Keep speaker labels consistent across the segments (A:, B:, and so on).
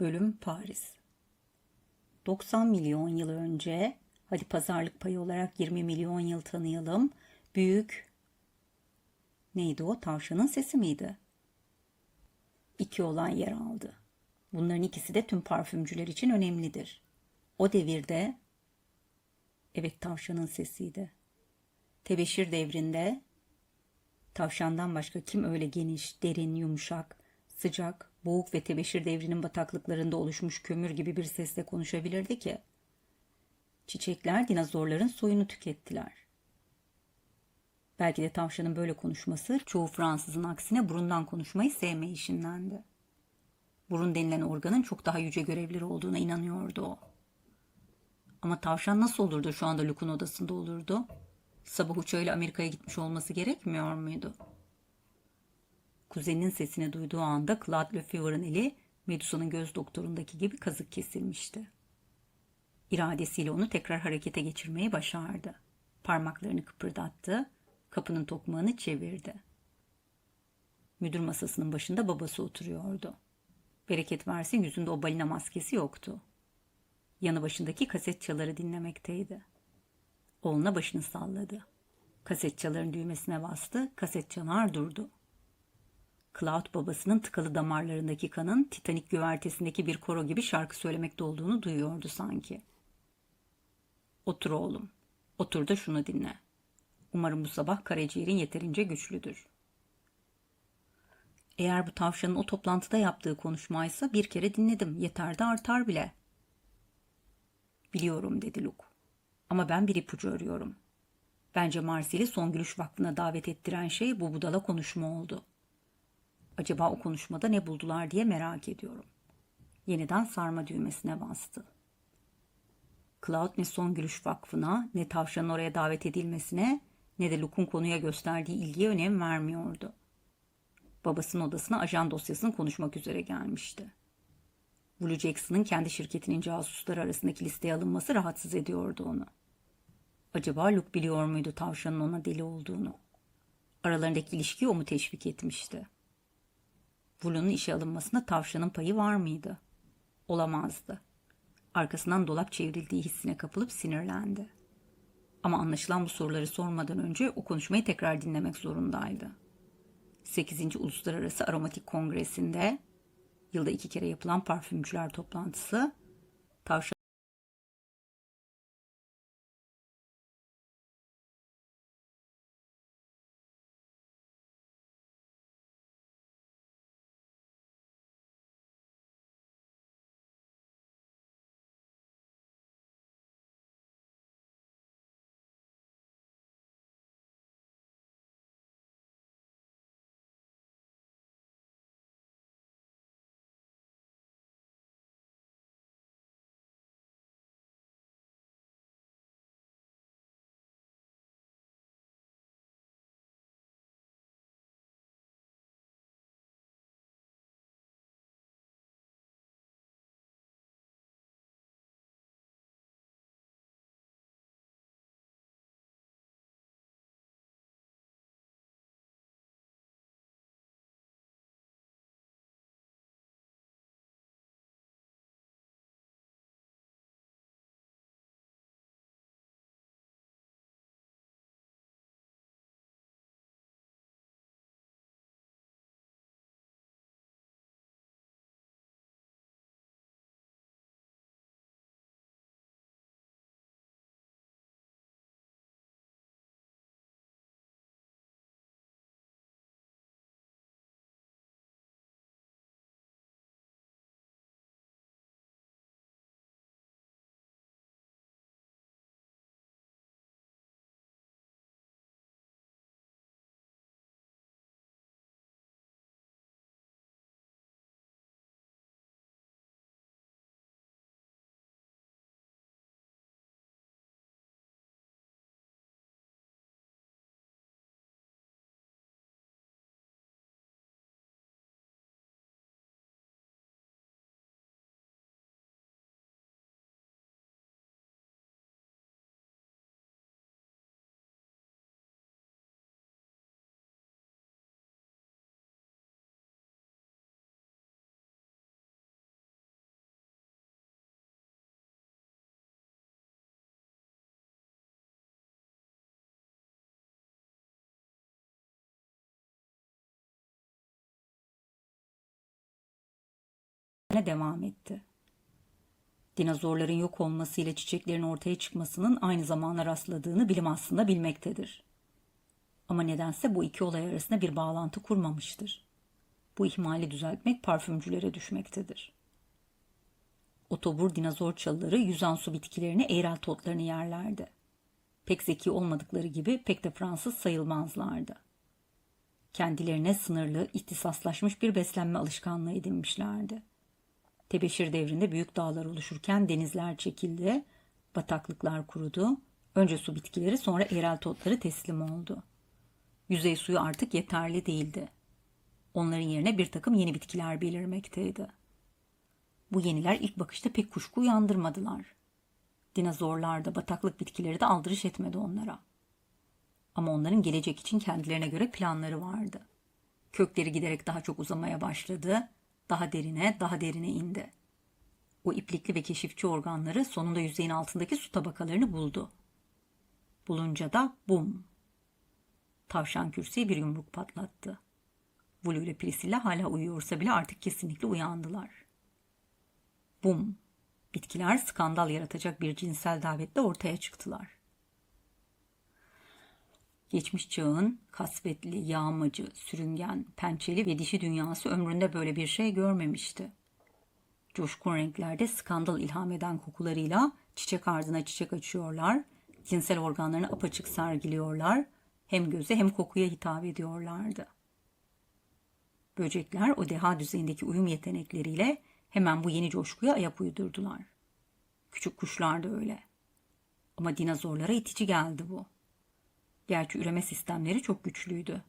A: Bölüm Paris 90 milyon yıl önce, hadi pazarlık payı olarak 20 milyon yıl tanıyalım. Büyük neydi o? Tavşanın sesi miydi? İki olan yer aldı. Bunların ikisi de tüm parfümcüler için önemlidir. O devirde evet tavşanın sesiydi. Tebeşir devrinde tavşandan başka kim öyle geniş, derin, yumuşak, sıcak, boğuk ve tebeşir devrinin bataklıklarında oluşmuş kömür gibi bir sesle konuşabilirdi ki? Çiçekler dinozorların soyunu tükettiler. Belki de tavşanın böyle konuşması çoğu Fransızın aksine burundan konuşmayı sevmeyişindendi. Burun denilen organın çok daha yüce görevleri olduğuna inanıyordu o. Ama tavşan nasıl olurdu şu anda Luke'un odasında olurdu? Sabah uçağıyla Amerika'ya gitmiş olması gerekmiyor muydu? Kuzeninin sesini duyduğu anda Claude Lefever'ın eli Medusa'nın göz doktorundaki gibi kazık kesilmişti. İradesiyle onu tekrar harekete geçirmeyi başardı. Parmaklarını kıpırdattı, kapının tokmağını çevirdi. Müdür masasının başında babası oturuyordu. Bereket versin yüzünde o balina maskesi yoktu. Yanı başındaki kaset çaları dinlemekteydi. Oğluna başını salladı. Kaset çaların düğmesine bastı, kaset çalar durdu. Cloud babasının tıkalı damarlarındaki kanın Titanik güvertesindeki bir koro gibi şarkı söylemekte olduğunu duyuyordu sanki. Otur oğlum. Otur da şunu dinle. Umarım bu sabah karaciğerin yeterince güçlüdür. Eğer bu tavşanın o toplantıda yaptığı konuşmaysa bir kere dinledim. Yeter de artar bile. Biliyorum dedi Luke. Ama ben bir ipucu arıyorum. Bence Marsil'i Son Gülüş Vakfı'na davet ettiren şey bu budala konuşma oldu. Acaba o konuşmada ne buldular diye merak ediyorum. Yeniden sarma düğmesine bastı. Cloud ne Son Gülüş Vakfı'na ne tavşanın oraya davet edilmesine ne de Luke'un konuya gösterdiği ilgiye önem vermiyordu. Babasının odasına ajan dosyasını konuşmak üzere gelmişti. Blue Jackson'ın kendi şirketinin casusları arasındaki listeye alınması rahatsız ediyordu onu. Acaba Luke biliyor muydu tavşanın ona deli olduğunu? Aralarındaki ilişkiyi o mu teşvik etmişti? Blue'nun işe alınmasında tavşanın payı var mıydı? Olamazdı. Arkasından dolap çevrildiği hissine kapılıp sinirlendi. Ama anlaşılan bu soruları sormadan önce o konuşmayı tekrar dinlemek zorundaydı. 8. Uluslararası Aromatik Kongresi'nde yılda iki kere yapılan parfümcüler toplantısı tavşan devam etti. Dinozorların yok olmasıyla çiçeklerin ortaya çıkmasının aynı zamana rastladığını bilim aslında bilmektedir. Ama nedense bu iki olay arasında bir bağlantı kurmamıştır. Bu ihmali düzeltmek parfümcülere düşmektedir. Otobur dinozor çalıları yüzen su bitkilerini eğrelti otlarını yerlerdi. Pek zeki olmadıkları gibi pek de Fransız sayılmazlardı. Kendilerine sınırlı, ihtisaslaşmış bir beslenme alışkanlığı edinmişlerdi. Tebeşir devrinde büyük dağlar oluşurken denizler çekildi, bataklıklar kurudu, önce su bitkileri sonra eğrelti otları teslim oldu. Yüzey suyu artık yeterli değildi. Onların yerine bir takım yeni bitkiler belirmekteydi. Bu yeniler ilk bakışta pek kuşku uyandırmadılar. Dinozorlar da bataklık bitkileri de aldırış etmedi onlara. Ama onların gelecek için kendilerine göre planları vardı. Kökleri giderek daha çok uzamaya başladı, daha derine, daha derine indi. O iplikli ve keşifçi organları sonunda yüzeyin altındaki su tabakalarını buldu. Bulunca da bum. Tavşan kürsüye bir yumruk patlattı. Vulu ile Priscilla hala uyuyorsa bile artık kesinlikle uyandılar. Bum. Bitkiler skandal yaratacak bir cinsel davetle ortaya çıktılar. Geçmiş çağın kasvetli, yağmacı, sürüngen, pençeli ve dişi dünyası ömründe böyle bir şey görmemişti. Coşkun renklerde skandal ilham eden kokularıyla çiçek ardına çiçek açıyorlar, cinsel organlarını apaçık sergiliyorlar, hem göze hem kokuya hitap ediyorlardı. Böcekler o deha düzeyindeki uyum yetenekleriyle hemen bu yeni coşkuya ayak uydurdular. Küçük kuşlar da öyle. Ama dinozorlara itici geldi bu. Gerçi üreme sistemleri çok güçlüydü.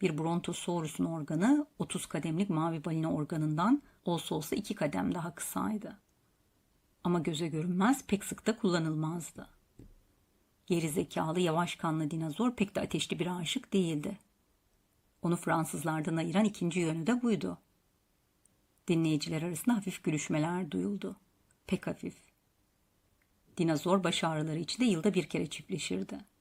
A: Bir Brontosaurus'un organı 30 kademlik mavi balina organından olsa olsa iki kadem daha kısaydı. Ama göze görünmez pek sık da kullanılmazdı. Geri zekalı yavaş kanlı dinozor pek de ateşli bir aşık değildi. Onu Fransızlardan ayıran ikinci yönü de buydu. Dinleyiciler arasında hafif gülüşmeler duyuldu. Pek hafif. Dinozor baş ağrıları içinde yılda bir kere çiftleşirdi.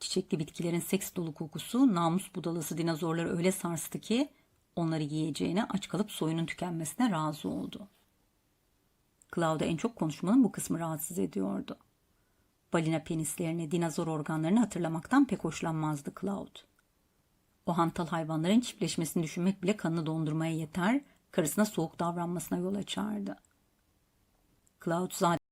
A: Çiçekli bitkilerin seks dolu kokusu namus budalası dinozorları öyle sarstı ki onları yiyeceğine aç kalıp soyunun tükenmesine razı oldu. Cloud'a en çok konuşmanın bu kısmı rahatsız ediyordu. Balina penislerini, dinozor organlarını hatırlamaktan pek hoşlanmazdı Cloud. O hantal hayvanların çiftleşmesini düşünmek bile kanını dondurmaya yeter, karısına soğuk davranmasına yol açardı. Cloud zaten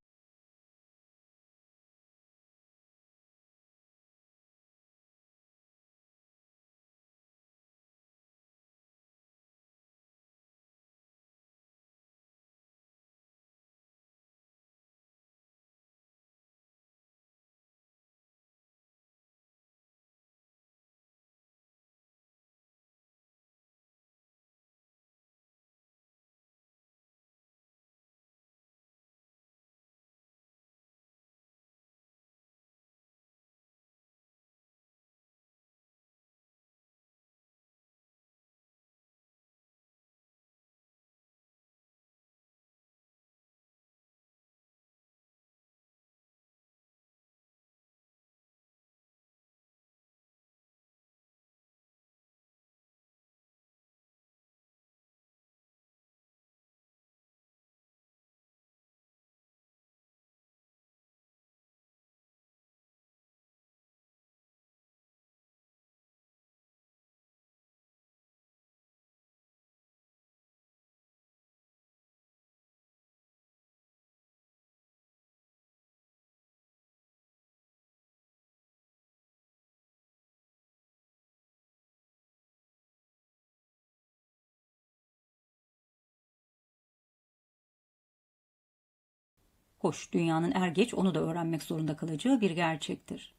A: Hoş, dünyanın er geç onu da öğrenmek zorunda kalacağı bir gerçektir.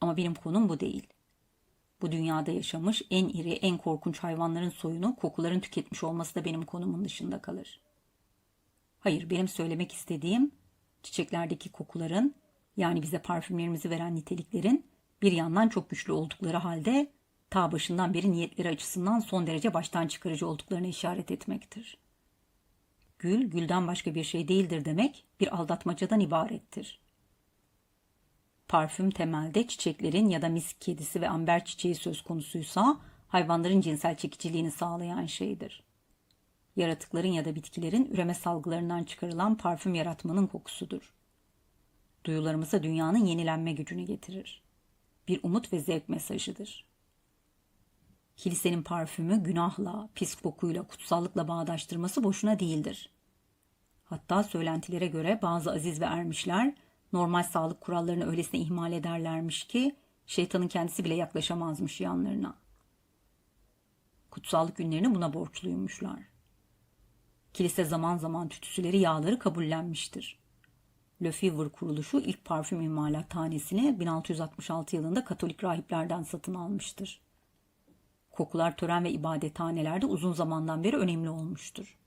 A: Ama benim konum bu değil. Bu dünyada yaşamış en iri, en korkunç hayvanların soyunu kokuların tüketmiş olması da benim konumun dışında kalır. Hayır, benim söylemek istediğim çiçeklerdeki kokuların, yani bize parfümlerimizi veren niteliklerin bir yandan çok güçlü oldukları halde ta başından beri niyetleri açısından son derece baştan çıkarıcı olduklarını işaret etmektir.'' Gül, gülden başka bir şey değildir demek bir aldatmacadan ibarettir. Parfüm temelde çiçeklerin ya da mis kedisi ve amber çiçeği söz konusuysa hayvanların cinsel çekiciliğini sağlayan şeydir. Yaratıkların ya da bitkilerin üreme salgılarından çıkarılan parfüm yaratmanın kokusudur. Duyularımıza dünyanın yenilenme gücünü getirir. Bir umut ve zevk mesajıdır. Kilisenin parfümü günahla, pis kokuyla, kutsallıkla bağdaştırması boşuna değildir. Hatta söylentilere göre bazı aziz ve ermişler normal sağlık kurallarını öylesine ihmal ederlermiş ki şeytanın kendisi bile yaklaşamazmış yanlarına. Kutsallık günlerini buna borçluymuşlar. Kilise zaman zaman tütüsüleri yağları kabullenmiştir. Lefevre kuruluşu ilk parfüm imalathanesini 1666 yılında Katolik rahiplerden satın almıştır. Kokular tören ve ibadethanelerde uzun zamandan beri önemli olmuştur.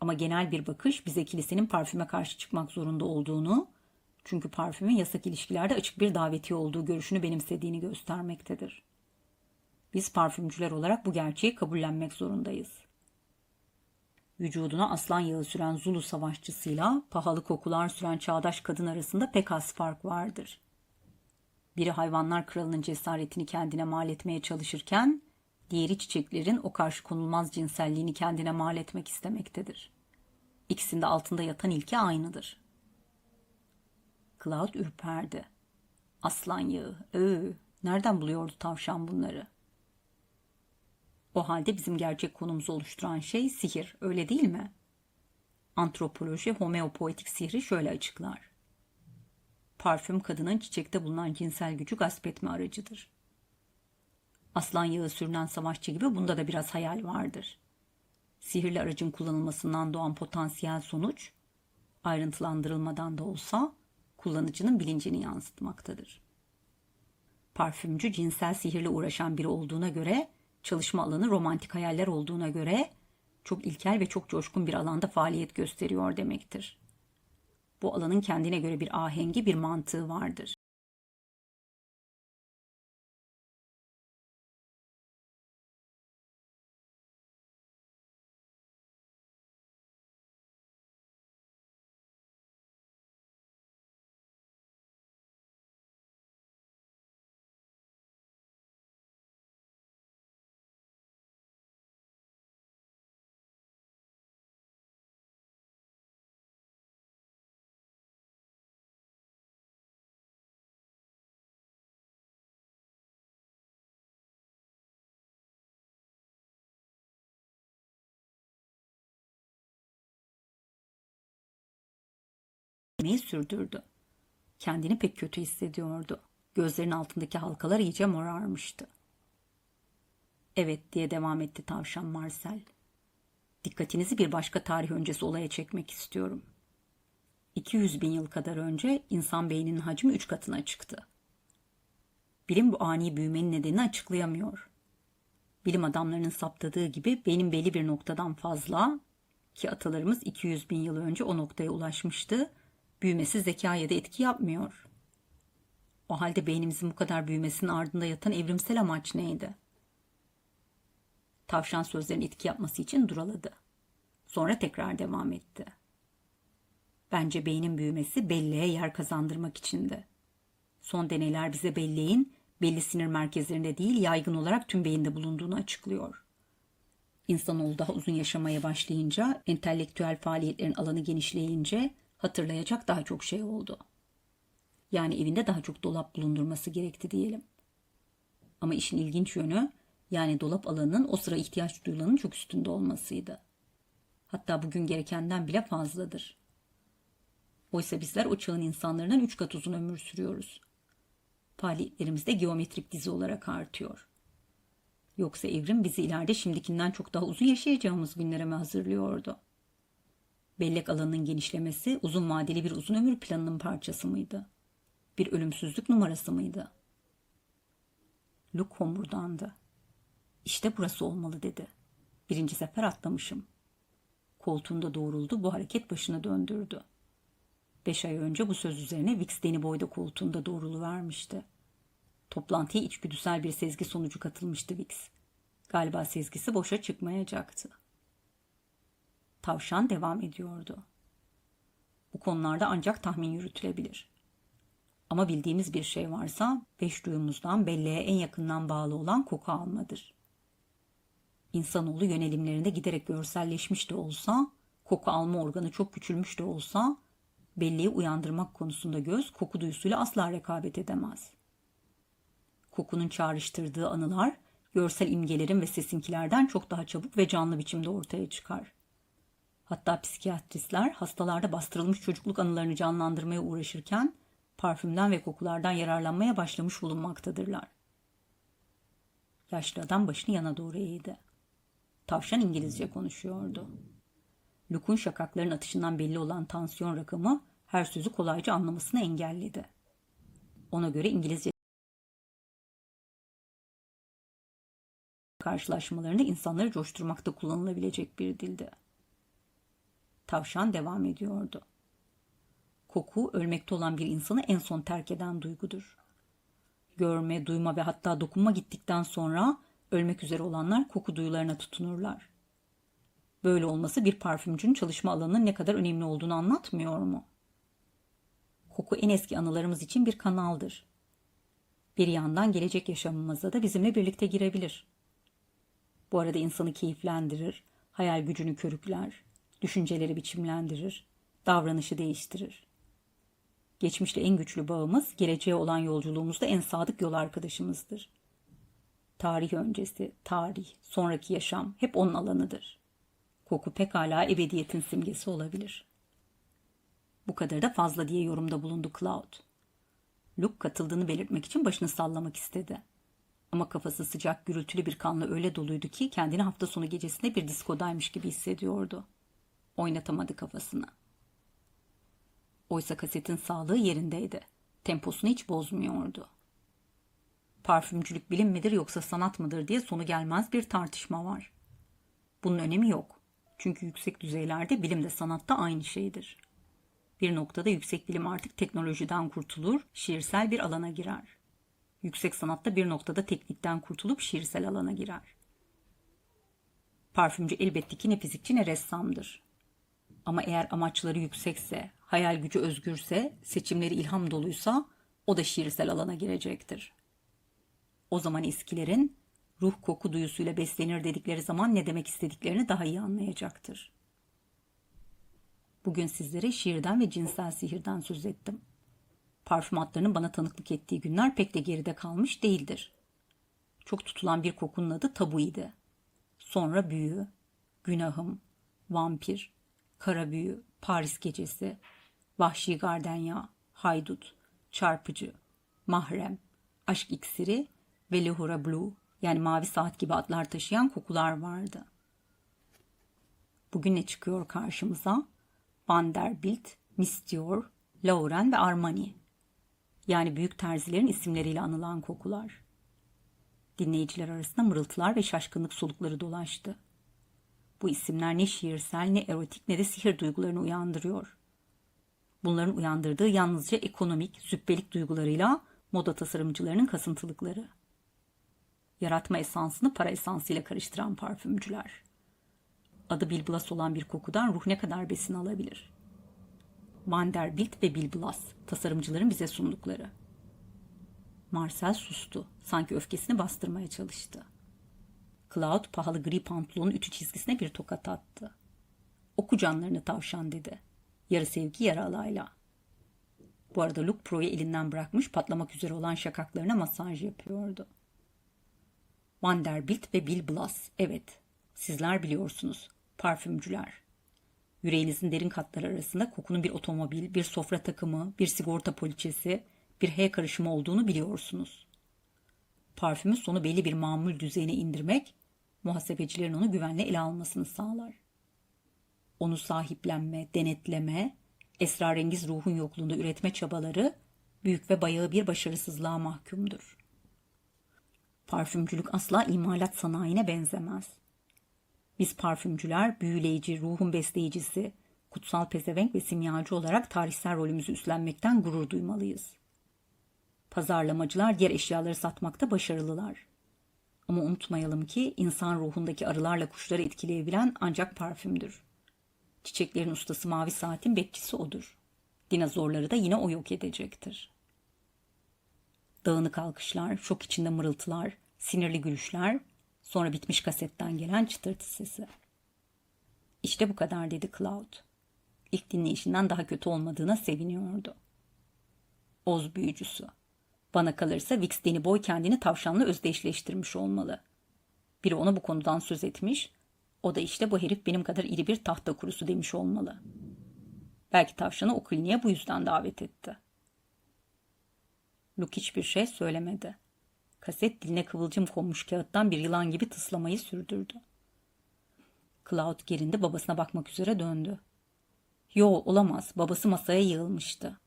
A: Ama genel bir bakış bize kilisenin parfüme karşı çıkmak zorunda olduğunu, çünkü parfümün yasak ilişkilerde açık bir davetiye olduğu görüşünü benimsediğini göstermektedir. Biz parfümcüler olarak bu gerçeği kabullenmek zorundayız. Vücuduna aslan yağı süren Zulu savaşçısıyla pahalı kokular süren çağdaş kadın arasında pek az fark vardır. Biri hayvanlar kralının cesaretini kendine mal etmeye çalışırken, diğeri çiçeklerin o karşı konulmaz cinselliğini kendine mal etmek istemektedir. İkisinde altında yatan ilke aynıdır. Cloud ürperdi. Aslan yağı, öö, nereden buluyordu tavşan bunları? O halde bizim gerçek konumuzu oluşturan şey sihir, öyle değil mi? Antropoloji homeopoetik sihri şöyle açıklar. Parfüm kadının çiçekte bulunan cinsel gücü gasp etme aracıdır. Aslan yağı sürünen savaşçı gibi bunda da biraz hayal vardır. Sihirli aracın kullanılmasından doğan potansiyel sonuç, ayrıntılandırılmadan da olsa kullanıcının bilincini yansıtmaktadır. Parfümcü cinsel sihirle uğraşan biri olduğuna göre, çalışma alanı romantik hayaller olduğuna göre çok ilkel ve çok coşkun bir alanda faaliyet gösteriyor demektir. Bu alanın kendine göre bir ahengi, bir mantığı vardır. Yemeği sürdürdü. Kendini pek kötü hissediyordu. Gözlerinin altındaki halkalar iyice morarmıştı. Evet diye devam etti tavşan Marcel. Dikkatinizi bir başka tarih öncesi olaya çekmek istiyorum. 200 bin yıl kadar önce insan beyninin hacmi üç katına çıktı. Bilim bu ani büyümenin nedenini açıklayamıyor. Bilim adamlarının saptadığı gibi beynin belli bir noktadan fazla ki atalarımız 200 bin yıl önce o noktaya ulaşmıştı büyümesi zekaya da etki yapmıyor. O halde beynimizin bu kadar büyümesinin ardında yatan evrimsel amaç neydi? Tavşan sözlerin etki yapması için duraladı. Sonra tekrar devam etti. Bence beynin büyümesi belleğe yer kazandırmak içindi. Son deneyler bize belleğin belli sinir merkezlerinde değil yaygın olarak tüm beyinde bulunduğunu açıklıyor. İnsanoğlu daha uzun yaşamaya başlayınca, entelektüel faaliyetlerin alanı genişleyince hatırlayacak daha çok şey oldu. Yani evinde daha çok dolap bulundurması gerekti diyelim. Ama işin ilginç yönü yani dolap alanının o sıra ihtiyaç duyulanın çok üstünde olmasıydı. Hatta bugün gerekenden bile fazladır. Oysa bizler o çağın insanlarından üç kat uzun ömür sürüyoruz. Faaliyetlerimiz de geometrik dizi olarak artıyor. Yoksa evrim bizi ileride şimdikinden çok daha uzun yaşayacağımız günlere mi hazırlıyordu? Bellek alanının genişlemesi uzun vadeli bir uzun ömür planının parçası mıydı? Bir ölümsüzlük numarası mıydı? Luke homurdandı. İşte burası olmalı dedi. Birinci sefer atlamışım. Koltuğunda doğruldu, bu hareket başını döndürdü. Beş ay önce bu söz üzerine Vix Deni boyda koltuğunda doğrulu vermişti. Toplantıya içgüdüsel bir sezgi sonucu katılmıştı Vix. Galiba sezgisi boşa çıkmayacaktı. Tavşan devam ediyordu. Bu konularda ancak tahmin yürütülebilir. Ama bildiğimiz bir şey varsa beş duyumuzdan belleğe en yakından bağlı olan koku almadır. İnsanoğlu yönelimlerinde giderek görselleşmiş de olsa, koku alma organı çok küçülmüş de olsa, belleği uyandırmak konusunda göz koku duyusuyla asla rekabet edemez. Kokunun çağrıştırdığı anılar, görsel imgelerin ve sesinkilerden çok daha çabuk ve canlı biçimde ortaya çıkar. Hatta psikiyatristler hastalarda bastırılmış çocukluk anılarını canlandırmaya uğraşırken parfümden ve kokulardan yararlanmaya başlamış bulunmaktadırlar. Yaşlı adam başını yana doğru eğdi. Tavşan İngilizce konuşuyordu. Luke'un şakakların atışından belli olan tansiyon rakamı her sözü kolayca anlamasını engelledi. Ona göre İngilizce karşılaşmalarında insanları coşturmakta kullanılabilecek bir dildi. Tavşan devam ediyordu. Koku ölmekte olan bir insanı en son terk eden duygudur. Görme, duyma ve hatta dokunma gittikten sonra ölmek üzere olanlar koku duyularına tutunurlar. Böyle olması bir parfümcünün çalışma alanının ne kadar önemli olduğunu anlatmıyor mu? Koku en eski anılarımız için bir kanaldır. Bir yandan gelecek yaşamımıza da bizimle birlikte girebilir. Bu arada insanı keyiflendirir, hayal gücünü körükler, düşünceleri biçimlendirir, davranışı değiştirir. Geçmişte en güçlü bağımız, geleceğe olan yolculuğumuzda en sadık yol arkadaşımızdır. Tarih öncesi, tarih, sonraki yaşam hep onun alanıdır. Koku pekala ebediyetin simgesi olabilir. Bu kadar da fazla diye yorumda bulundu Cloud. Luke katıldığını belirtmek için başını sallamak istedi. Ama kafası sıcak gürültülü bir kanla öyle doluydu ki kendini hafta sonu gecesinde bir diskodaymış gibi hissediyordu. Oynatamadı kafasını. Oysa kasetin sağlığı yerindeydi. Temposunu hiç bozmuyordu. Parfümcülük bilim midir yoksa sanat mıdır diye sonu gelmez bir tartışma var. Bunun önemi yok. Çünkü yüksek düzeylerde bilim de sanat da aynı şeydir. Bir noktada yüksek bilim artık teknolojiden kurtulur, şiirsel bir alana girer. Yüksek sanatta bir noktada teknikten kurtulup şiirsel alana girer. Parfümcü elbette ki ne fizikçi ne ressamdır. Ama eğer amaçları yüksekse, hayal gücü özgürse, seçimleri ilham doluysa o da şiirsel alana girecektir. O zaman eskilerin ruh koku duyusuyla beslenir dedikleri zaman ne demek istediklerini daha iyi anlayacaktır. Bugün sizlere şiirden ve cinsel sihirden söz ettim. Parfüm hatlarının bana tanıklık ettiği günler pek de geride kalmış değildir. Çok tutulan bir kokunun adı tabu idi. Sonra büyü, günahım, vampir, kara büyü, Paris gecesi, vahşi gardenya, haydut, çarpıcı, mahrem, aşk iksiri ve Lehura Blue yani mavi saat gibi adlar taşıyan kokular vardı. Bugün ne çıkıyor karşımıza? Vanderbilt, Mistior, Lauren ve Armani. Yani büyük terzilerin isimleriyle anılan kokular. Dinleyiciler arasında mırıltılar ve şaşkınlık solukları dolaştı. Bu isimler ne şiirsel ne erotik ne de sihir duygularını uyandırıyor. Bunların uyandırdığı yalnızca ekonomik, züppelik duygularıyla moda tasarımcılarının kasıntılıkları. Yaratma esansını para esansıyla karıştıran parfümcüler. Adı Bilblas olan bir kokudan ruh ne kadar besin alabilir? Vanderbilt ve Bilblas, tasarımcıların bize sundukları. Marcel sustu. Sanki öfkesini bastırmaya çalıştı. Cloud pahalı gri pantolonun ütü çizgisine bir tokat attı. Oku canlarını tavşan dedi. Yarı sevgi yarı alayla. Bu arada Luke Pro'yu elinden bırakmış patlamak üzere olan şakaklarına masaj yapıyordu. Vanderbilt ve Bill Blas, evet. Sizler biliyorsunuz. Parfümcüler. Yüreğinizin derin katları arasında kokunun bir otomobil, bir sofra takımı, bir sigorta poliçesi, bir H karışımı olduğunu biliyorsunuz. Parfümün sonu belli bir mamul düzeyine indirmek, muhasebecilerin onu güvenle ele almasını sağlar. Onu sahiplenme, denetleme, esrarengiz ruhun yokluğunda üretme çabaları büyük ve bayağı bir başarısızlığa mahkumdur. Parfümcülük asla imalat sanayine benzemez. Biz parfümcüler büyüleyici, ruhun besleyicisi, kutsal pezevenk ve simyacı olarak tarihsel rolümüzü üstlenmekten gurur duymalıyız. Pazarlamacılar diğer eşyaları satmakta başarılılar. Ama unutmayalım ki insan ruhundaki arılarla kuşları etkileyebilen ancak parfümdür. Çiçeklerin ustası mavi saatin bekçisi odur. Dinozorları da yine o yok edecektir. Dağınık alkışlar, şok içinde mırıltılar, sinirli gülüşler, Sonra bitmiş kasetten gelen çıtırtı sesi. İşte bu kadar dedi Cloud. İlk dinleyişinden daha kötü olmadığına seviniyordu. Oz büyücüsü. Bana kalırsa Vix Danny Boy kendini tavşanla özdeşleştirmiş olmalı. Biri ona bu konudan söz etmiş. O da işte bu herif benim kadar iri bir tahta kurusu demiş olmalı. Belki tavşanı o kliniğe bu yüzden davet etti. Luke hiçbir şey söylemedi. Kaset diline kıvılcım konmuş kağıttan bir yılan gibi tıslamayı sürdürdü. Cloud gerindi babasına bakmak üzere döndü. Yo olamaz babası masaya yığılmıştı.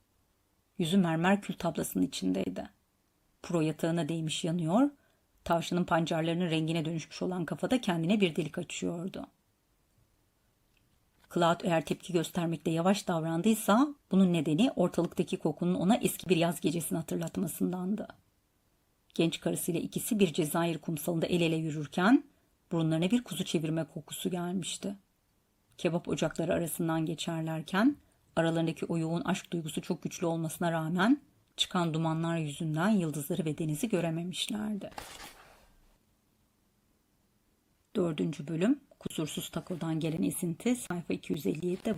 A: Yüzü mermer kül tablasının içindeydi. Pro yatağına değmiş yanıyor, tavşanın pancarlarının rengine dönüşmüş olan kafada kendine bir delik açıyordu. Cloud eğer tepki göstermekte yavaş davrandıysa bunun nedeni ortalıktaki kokunun ona eski bir yaz gecesini hatırlatmasındandı. Genç karısıyla ikisi bir Cezayir kumsalında el ele yürürken burunlarına bir kuzu çevirme kokusu gelmişti. Kebap ocakları arasından geçerlerken aralarındaki o yoğun aşk duygusu çok güçlü olmasına rağmen çıkan dumanlar yüzünden yıldızları ve denizi görememişlerdi. Dördüncü bölüm Kusursuz Tako'dan gelen esinti sayfa 257'de